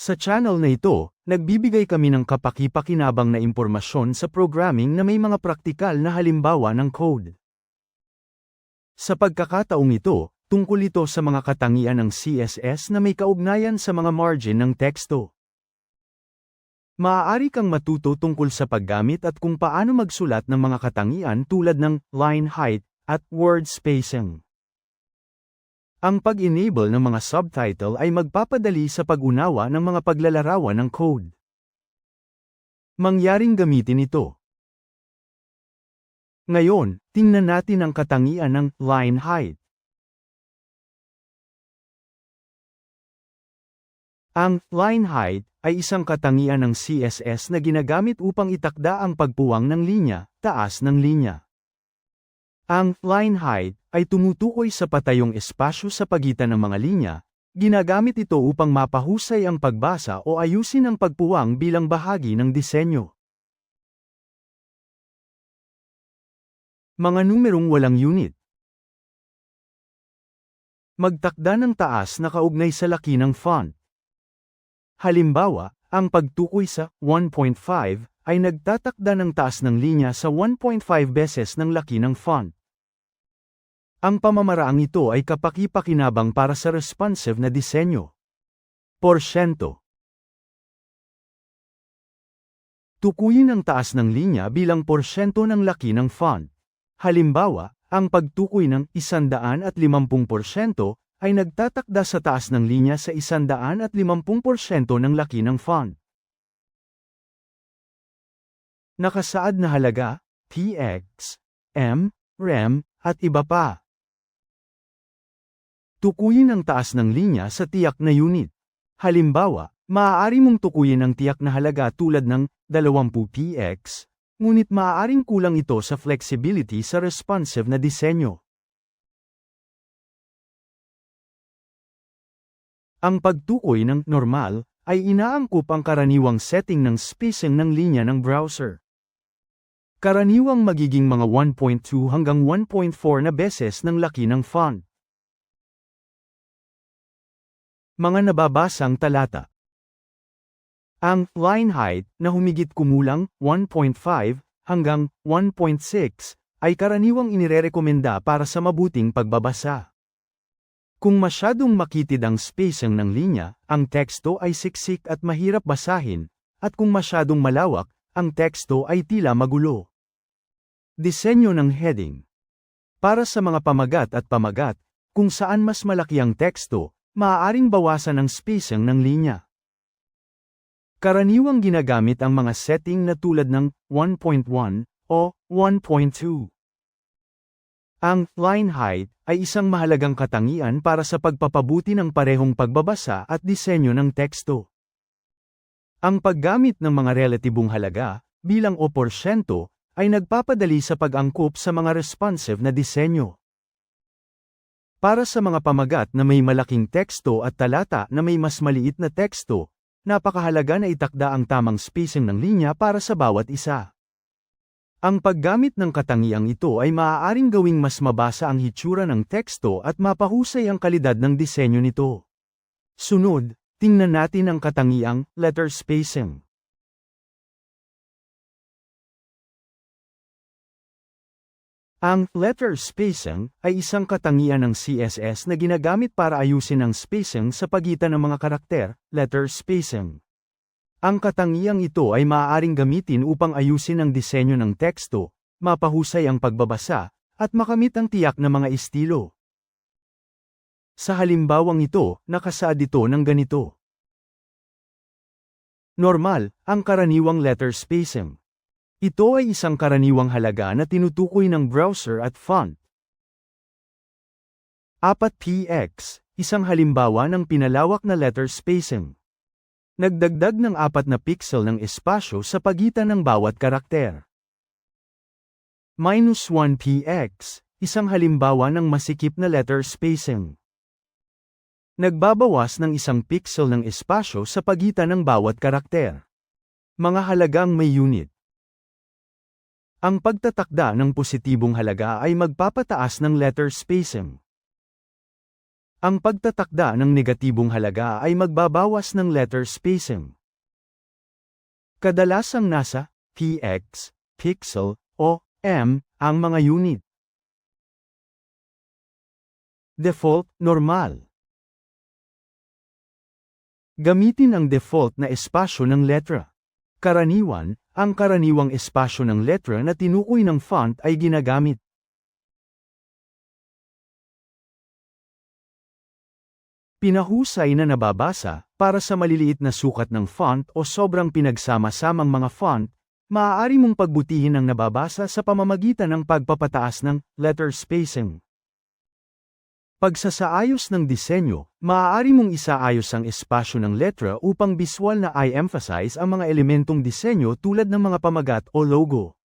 Sa channel na ito, nagbibigay kami ng kapaki-pakinabang na impormasyon sa programming na may mga praktikal na halimbawa ng code. Sa pagkakataong ito, tungkol ito sa mga katangian ng CSS na may kaugnayan sa mga margin ng teksto. Maaari kang matuto tungkol sa paggamit at kung paano magsulat ng mga katangian tulad ng line height at word spacing. Ang pag-enable ng mga subtitle ay magpapadali sa pag-unawa ng mga paglalarawan ng code. Mangyaring gamitin ito. Ngayon, tingnan natin ang katangian ng line height. Ang line height ay isang katangian ng CSS na ginagamit upang itakda ang pagpuwang ng linya, taas ng linya. Ang line height ay tumutukoy sa patayong espasyo sa pagitan ng mga linya, ginagamit ito upang mapahusay ang pagbasa o ayusin ang pagpuwang bilang bahagi ng disenyo. Mga numerong walang unit. Magtakda ng taas na kaugnay sa laki ng font. Halimbawa, ang pagtukoy sa 1.5 ay nagtatakda ng taas ng linya sa 1.5 beses ng laki ng font. Ang pamamaraang ito ay kapaki-pakinabang para sa responsive na disenyo. Porsyento Tukuyin ang taas ng linya bilang porsyento ng laki ng font. Halimbawa, ang pagtukoy ng 150% ay nagtatakda sa taas ng linya sa 150% ng laki ng font. Nakasaad na halaga, TX, M, REM, at iba pa. Tukuyin ang taas ng linya sa tiyak na unit. Halimbawa, maaari mong tukuyin ang tiyak na halaga tulad ng 20px, ngunit maaaring kulang ito sa flexibility sa responsive na disenyo. Ang pagtukoy ng normal ay inaangkop ang karaniwang setting ng spacing ng linya ng browser. Karaniwang magiging mga 1.2 hanggang 1.4 na beses ng laki ng font. Mga nababasang talata. Ang line height na humigit kumulang 1.5 hanggang 1.6 ay karaniwang inirerekomenda para sa mabuting pagbabasa. Kung masyadong makitid ang spacing ng linya, ang teksto ay siksik at mahirap basahin, at kung masyadong malawak, ang teksto ay tila magulo. Disenyo ng heading. Para sa mga pamagat at pamagat, kung saan mas malaki ang teksto, maaaring bawasan ang spacing ng linya. Karaniwang ginagamit ang mga setting na tulad ng 1.1 o 1.2. Ang line height ay isang mahalagang katangian para sa pagpapabuti ng parehong pagbabasa at disenyo ng teksto. Ang paggamit ng mga relatibong halaga, bilang o porsyento, ay nagpapadali sa pag-angkop sa mga responsive na disenyo. Para sa mga pamagat na may malaking teksto at talata na may mas maliit na teksto, napakahalaga na itakda ang tamang spacing ng linya para sa bawat isa. Ang paggamit ng katangiang ito ay maaaring gawing mas mabasa ang hitsura ng teksto at mapahusay ang kalidad ng disenyo nito. Sunod, tingnan natin ang katangiang letter spacing. Ang letter spacing ay isang katangian ng CSS na ginagamit para ayusin ang spacing sa pagitan ng mga karakter, letter spacing. Ang katangiang ito ay maaaring gamitin upang ayusin ang disenyo ng teksto, mapahusay ang pagbabasa, at makamit ang tiyak na mga estilo. Sa halimbawang ito, nakasaad ito ng ganito. Normal, ang karaniwang letter spacing. Ito ay isang karaniwang halaga na tinutukoy ng browser at font. 4px, isang halimbawa ng pinalawak na letter spacing. Nagdagdag ng 4 na pixel ng espasyo sa pagitan ng bawat karakter. Minus 1px, isang halimbawa ng masikip na letter spacing. Nagbabawas ng isang pixel ng espasyo sa pagitan ng bawat karakter. Mga halagang may unit. Ang pagtatakda ng positibong halaga ay magpapataas ng letter spacing. ang pagtatakda ng negatibong halaga ay magbabawas ng letter spacing. Kadalasang nasa px, pixel, o m ang mga unit. Default, normal. Gamitin ang default na espasyo ng letra. Karaniwan, ang karaniwang espasyo ng letra na tinukoy ng font ay ginagamit. Pinahusay na nababasa, para sa maliliit na sukat ng font o sobrang pinagsama-samang mga font, maaari mong pagbutihin ang nababasa sa pamamagitan ng pagpapataas ng letter spacing. Pagsasaayos ng disenyo, maaari mong isaayos ang espasyo ng letra upang biswal na i-emphasize ang mga elementong disenyo tulad ng mga pamagat o logo.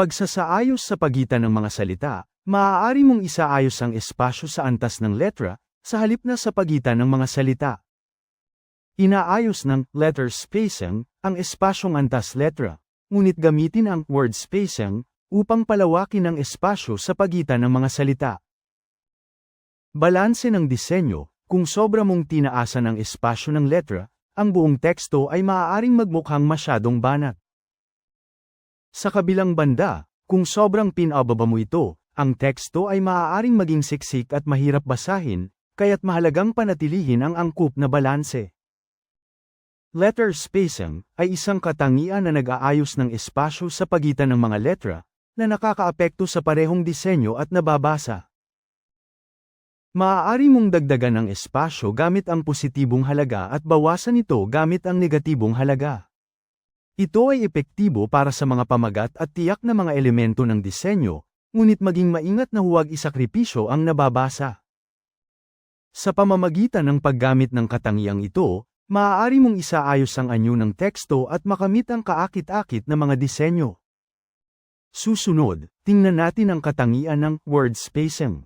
Pagsasaayos sa pagitan ng mga salita, maaari mong isaayos ang espasyo sa antas ng letra, sa halip na sa pagitan ng mga salita. Inaayos ng letter spacing ang espasyong antas letra, ngunit gamitin ang word spacing upang palawakin ang espasyo sa pagitan ng mga salita. Balanse ng disenyo, kung sobra mong tinaasan ang espasyo ng letra, ang buong teksto ay maaaring magmukhang masyadong banat. Sa kabilang banda, kung sobrang pinababa mo ito, ang teksto ay maaaring maging siksik at mahirap basahin, kaya't mahalagang panatilihin ang angkup na balanse. Letter spacing ay isang katangian na nag-aayos ng espasyo sa pagitan ng mga letra, na nakakaapekto sa parehong disenyo at nababasa. Maaari mong dagdagan ang espasyo gamit ang positibong halaga at bawasan ito gamit ang negatibong halaga. Ito ay epektibo para sa mga pamagat at tiyak na mga elemento ng disenyo, ngunit maging maingat na huwag isakripisyo ang nababasa. Sa pamamagitan ng paggamit ng katangiang ito, maaari mong isaayos ang anyo ng teksto at makamit ang kaakit-akit na mga disenyo. Susunod, tingnan natin ang katangian ng word spacing.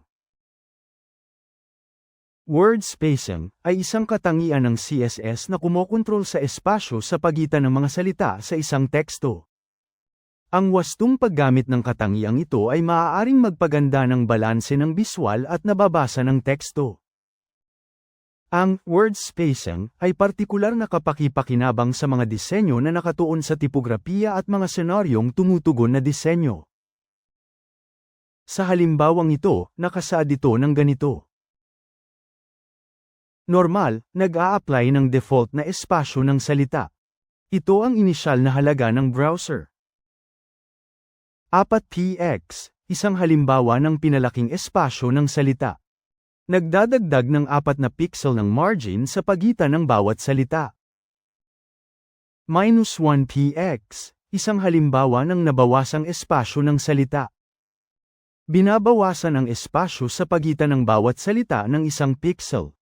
Word spacing ay isang katangian ng CSS na kumokontrol sa espasyo sa pagitan ng mga salita sa isang teksto. Ang wastong paggamit ng katangiang ito ay maaaring magpaganda ng balanse ng biswal at nababasa ng teksto. Ang word spacing ay partikular na kapakipakinabang sa mga disenyo na nakatuon sa tipografiya at mga senaryong tumutugon na disenyo. Sa halimbawang ito, nakasaad ito ng ganito. Normal, nag-a-apply ng default na espasyo ng salita. Ito ang inisyal na halaga ng browser. 4px, isang halimbawa ng pinalaking espasyo ng salita. Nagdadagdag ng apat na pixel ng margin sa pagitan ng bawat salita. Minus 1px, isang halimbawa ng nabawasang espasyo ng salita. Binabawasan ang espasyo sa pagitan ng bawat salita ng isang pixel.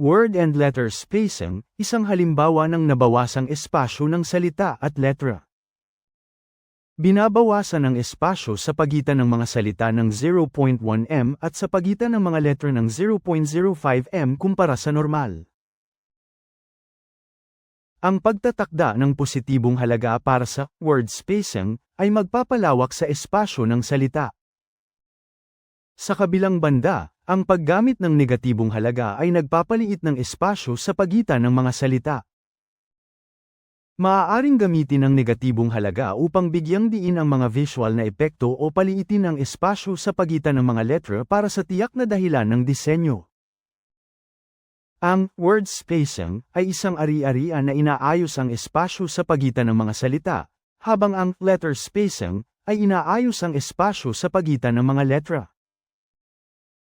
Word and letter spacing, isang halimbawa ng nabawasang espasyo ng salita at letra. Binabawasan ang espasyo sa pagitan ng mga salita ng 0.1 m at sa pagitan ng mga letra ng 0.05 m kumpara sa normal. Ang pagtatakda ng positibong halaga para sa word spacing ay magpapalawak sa espasyo ng salita. Sa kabilang banda, ang paggamit ng negatibong halaga ay nagpapaliit ng espasyo sa pagitan ng mga salita. Maaaring gamitin ang negatibong halaga upang bigyang diin ang mga visual na epekto o paliitin ang espasyo sa pagitan ng mga letra para sa tiyak na dahilan ng disenyo. Ang word spacing ay isang ari-arian na inaayos ang espasyo sa pagitan ng mga salita, habang ang letter spacing ay inaayos ang espasyo sa pagitan ng mga letra.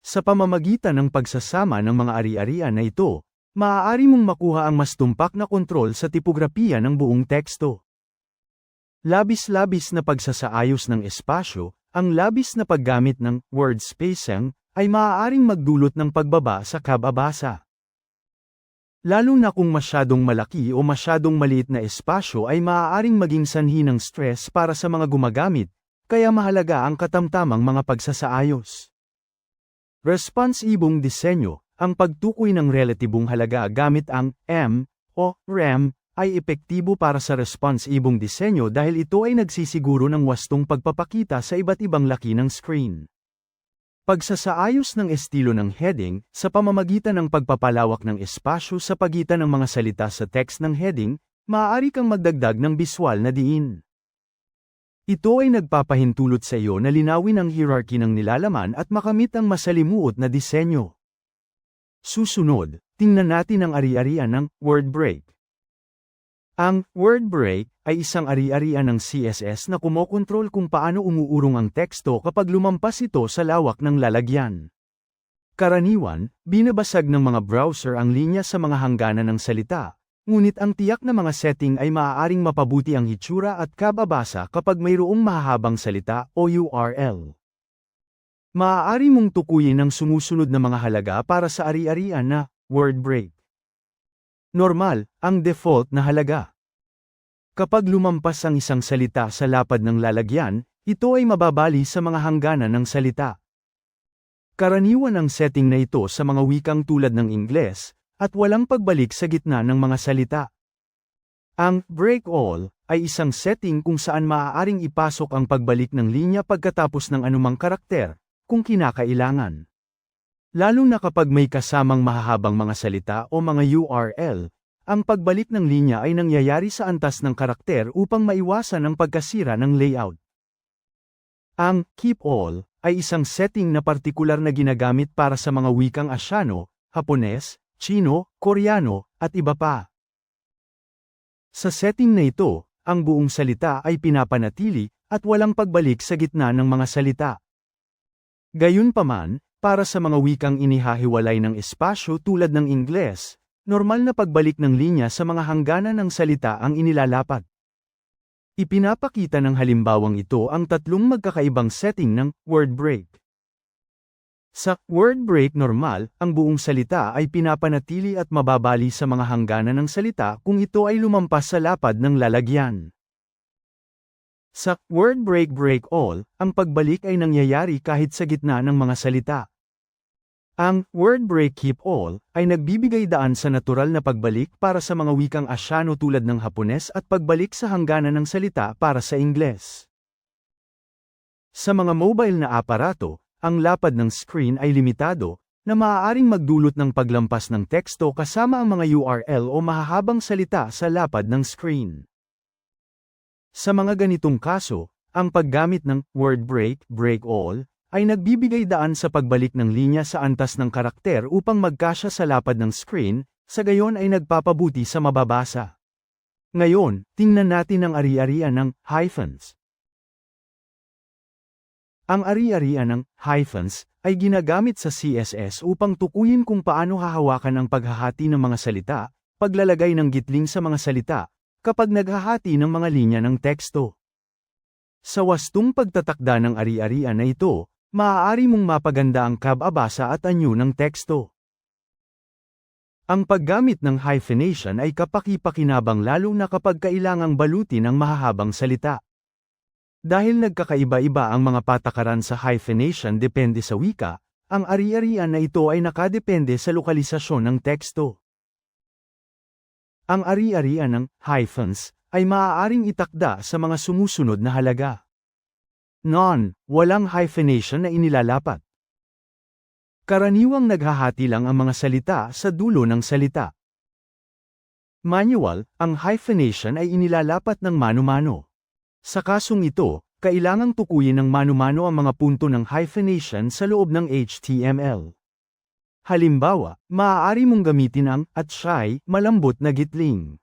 Sa pamamagitan ng pagsasama ng mga ari-arian na ito, maaari mong makuha ang mas tumpak na kontrol sa tipografiya ng buong teksto. Labis-labis na pagsasaayos ng espasyo, ang labis na paggamit ng word spacing, ay maaaring magdulot ng pagbaba sa kababasa. Lalo na kung masyadong malaki o masyadong maliit na espasyo ay maaaring maging sanhi ng stress para sa mga gumagamit, kaya mahalaga ang katamtamang mga pagsasaayos. Responsibong disenyo, ang pagtukoy ng relatibong halaga gamit ang M o RAM ay epektibo para sa response-ibong disenyo dahil ito ay nagsisiguro ng wastong pagpapakita sa iba't ibang laki ng screen. Pagsasaayos ng estilo ng heading sa pamamagitan ng pagpapalawak ng espasyo sa pagitan ng mga salita sa text ng heading, maaari kang magdagdag ng biswal na diin. Ito ay nagpapahintulot sa iyo na linawin ang hierarchy ng nilalaman at makamit ang masalimuot na disenyo. Susunod, tingnan natin ang ari-arian ng word break. Ang word break ay isang ari-arian ng CSS na kumokontrol kung paano umuurong ang teksto kapag lumampas ito sa lawak ng lalagyan. Karaniwan, binabasag ng mga browser ang linya sa mga hangganan ng salita, ngunit ang tiyak na mga setting ay maaaring mapabuti ang hitsura at kababasa kapag mayroong mahahabang salita o URL. Maaari mong tukuyin ang sumusunod na mga halaga para sa ari-arian na word break. Normal, ang default na halaga. Kapag lumampas ang isang salita sa lapad ng lalagyan, ito ay mababali sa mga hangganan ng salita. Karaniwan ang setting na ito sa mga wikang tulad ng Ingles, at walang pagbalik sa gitna ng mga salita. Ang break all ay isang setting kung saan maaaring ipasok ang pagbalik ng linya pagkatapos ng anumang karakter, kung kinakailangan. Lalo na kapag may kasamang mahahabang mga salita o mga URL, ang pagbalik ng linya ay nangyayari sa antas ng karakter upang maiwasan ang pagkasira ng layout. Ang keep all ay isang setting na partikular na ginagamit para sa mga wikang Asyano, Hapones, Chino, Koreano, at iba pa. Sa setting na ito, ang buong salita ay pinapanatili at walang pagbalik sa gitna ng mga salita. Gayunpaman, para sa mga wikang inihahiwalay ng espasyo tulad ng Ingles, normal na pagbalik ng linya sa mga hangganan ng salita ang inilalapat. Ipinapakita ng halimbawang ito ang tatlong magkakaibang setting ng word break. Sa word break normal, ang buong salita ay pinapanatili at mababali sa mga hangganan ng salita kung ito ay lumampas sa lapad ng lalagyan. Sa word break break all, ang pagbalik ay nangyayari kahit sa gitna ng mga salita. Ang word break keep all ay nagbibigay daan sa natural na pagbalik para sa mga wikang Asyano tulad ng Hapones at pagbalik sa hangganan ng salita para sa Ingles. Sa mga mobile na aparato, ang lapad ng screen ay limitado, na maaaring magdulot ng paglampas ng teksto kasama ang mga URL o mahahabang salita sa lapad ng screen. Sa mga ganitong kaso, ang paggamit ng word break, break all, ay nagbibigay daan sa pagbalik ng linya sa antas ng karakter upang magkasya sa lapad ng screen, sa gayon ay nagpapabuti sa mababasa. Ngayon, tingnan natin ang ari-arian ng hyphens. Ang ari-arian ng hyphens ay ginagamit sa CSS upang tukuyin kung paano hahawakan ang paghahati ng mga salita, paglalagay ng gitling sa mga salita, kapag naghahati ng mga linya ng teksto. Sa wastong pagtatakda ng ari-arian na ito, maaari mong mapaganda ang kababasa at anyo ng teksto. Ang paggamit ng hyphenation ay kapaki-pakinabang lalo na kapag kailangang balutin ang mahahabang salita. Dahil nagkakaiba-iba ang mga patakaran sa hyphenation depende sa wika, ang ari-arian na ito ay nakadepende sa lokalisasyon ng teksto. Ang ari-arian ng hyphens ay maaaring itakda sa mga sumusunod na halaga. Non, walang hyphenation na inilalapat. Karaniwang naghahati lang ang mga salita sa dulo ng salita. Manual, ang hyphenation ay inilalapat ng mano-mano. Sa kasong ito, kailangang tukuyin ng mano-mano ang mga punto ng hyphenation sa loob ng HTML. Halimbawa, maaari mong gamitin ang at shy, malambot na gitling.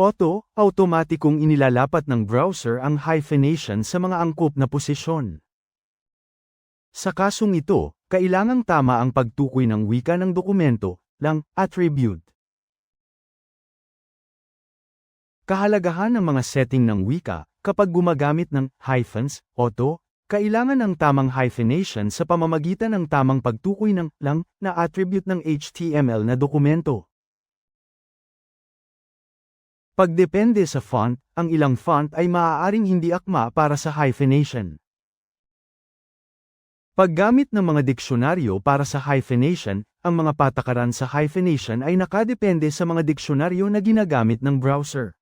Auto, automatikong inilalapat ng browser ang hyphenation sa mga angkop na posisyon. Sa kasong ito, kailangang tama ang pagtukoy ng wika ng dokumento, lang, attribute. Kahalagahan ng mga setting ng wika, kapag gumagamit ng hyphens, auto, kailangan ng tamang hyphenation sa pamamagitan ng tamang pagtukoy ng lang na attribute ng HTML na dokumento. Pagdepende sa font, ang ilang font ay maaaring hindi akma para sa hyphenation. Paggamit ng mga diksyonaryo para sa hyphenation, ang mga patakaran sa hyphenation ay nakadepende sa mga diksyonaryo na ginagamit ng browser.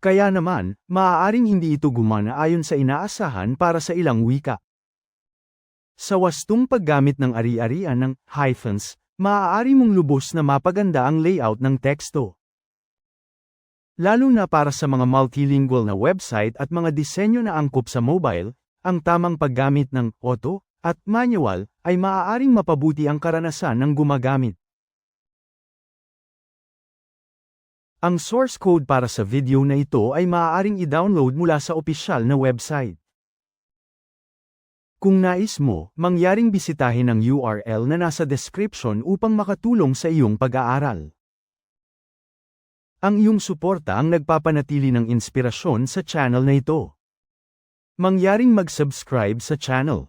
Kaya naman, maaaring hindi ito gumana ayon sa inaasahan para sa ilang wika. Sa wastong paggamit ng ari-arian ng hyphens, maaari mong lubos na mapaganda ang layout ng teksto. Lalo na para sa mga multilingual na website at mga disenyo na angkop sa mobile, ang tamang paggamit ng auto at manual ay maaaring mapabuti ang karanasan ng gumagamit. Ang source code para sa video na ito ay maaaring i-download mula sa opisyal na website. Kung nais mo, mangyaring bisitahin ang URL na nasa description upang makatulong sa iyong pag-aaral. Ang iyong suporta ang nagpapanatili ng inspirasyon sa channel na ito. Mangyaring mag-subscribe sa channel.